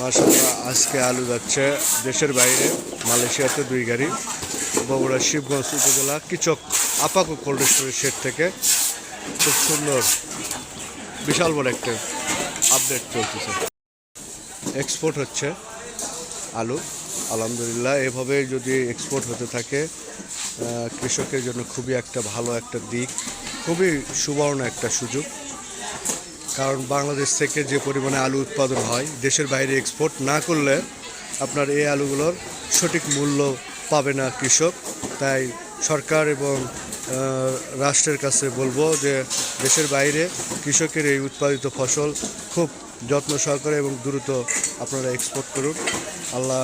মার্শাল্লাহ আজকে আলু যাচ্ছে দেশের বাইরে, মালয়েশিয়াতে দুই গাড়ি, বগুড়া, শিবগঞ্জ উপজেলা, কিচক, আপাকো কোল্ড স্টোরেজ শেড থেকে। খুব সুন্দর, বিশাল বড় একটা আপডেট চলতেছে। এক্সপোর্ট হচ্ছে আলু, আলহামদুলিল্লাহ। এভাবে যদি এক্সপোর্ট হতে থাকে কৃষকের জন্য খুবই একটা ভালো একটা দিক, খুবই সুবর্ণ একটা সুযোগ। কারণ বাংলাদেশ থেকে যে পরিমাণে আলু উৎপাদন হয়, দেশের বাইরে এক্সপোর্ট না করলে আপনার এই আলুগুলোর সঠিক মূল্য পাবে না কৃষক। তাই সরকার এবং রাষ্ট্রের কাছে বলব যে দেশের বাইরে কৃষকের এই উৎপাদিত ফসল খুব যত্ন সহকারে এবং দ্রুত আপনারা এক্সপোর্ট করুন। আল্লাহ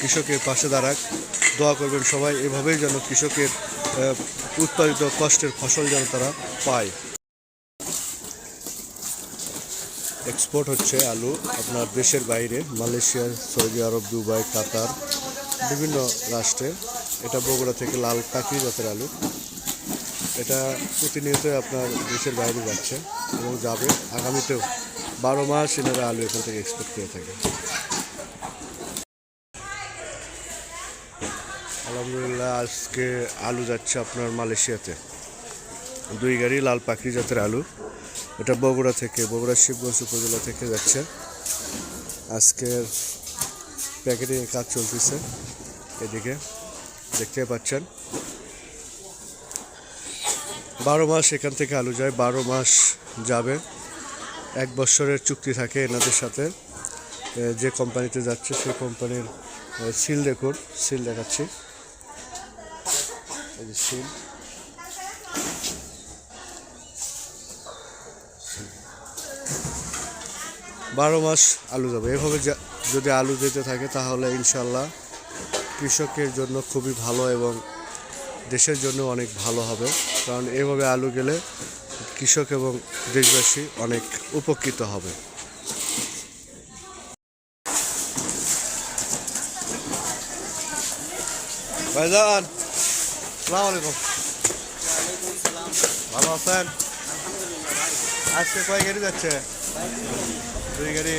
কৃষকের পাশে দাঁড়াক। দোয়া করবেন সবাই, এভাবেই যেন কৃষকের উৎপাদিত কষ্টের ফসল যেন তারা পায়। এক্সপোর্ট হচ্ছে আলু, আপনার দেশের বাইরে, Malaysia, Saudi Arab, Dubai, Qatar, বিভিন্ন রাষ্ট্রে। এটা বগুড়া থেকে লাল পাখি জাতের আলু। এটা প্রতিনিয়ত আপনার দেশের বাইরে যাচ্ছে এবং যাবে। আগামীতেও বারো মাস এনারা আলু এখান থেকে এক্সপোর্ট করে থাকে। আলহামদুলিল্লাহ, আজকে আলু যাচ্ছে আপনার মালয়েশিয়াতে। দুই গাড়ি লাল পাখি জাতের আলু। এটা বগুড়া থেকে, বগুড়া শিবগঞ্জ উপজেলা থেকে যাচ্ছে। আজকের প্যাকেটিং এর কাজ চলতেছে এদিকে, দেখতে পাচ্ছেন। বারো মাস এখান থেকে আলু যায়, বারো মাস যাবে। এক বছরের চুক্তি থাকে এনাদের সাথে। যে কোম্পানিতে যাচ্ছে সেই কোম্পানির সিল দেখুন, সিল দেখাচ্ছি। সিল। বারো মাস আলু যাবে। এভাবে যদি আলু যেতে থাকে তাহলে ইনশাল্লাহ কৃষকের জন্য খুবই ভালো এবং দেশের জন্য অনেক ভালো হবে। কারণ এভাবে আলু গেলে কৃষক এবং দেশবাসী অনেক উপকৃত হবে। ভাইজান সালাম আলাইকুম। ভালো আছেন? আজকে কয় গাড়ি যাচ্ছে? দুই গাড়ি।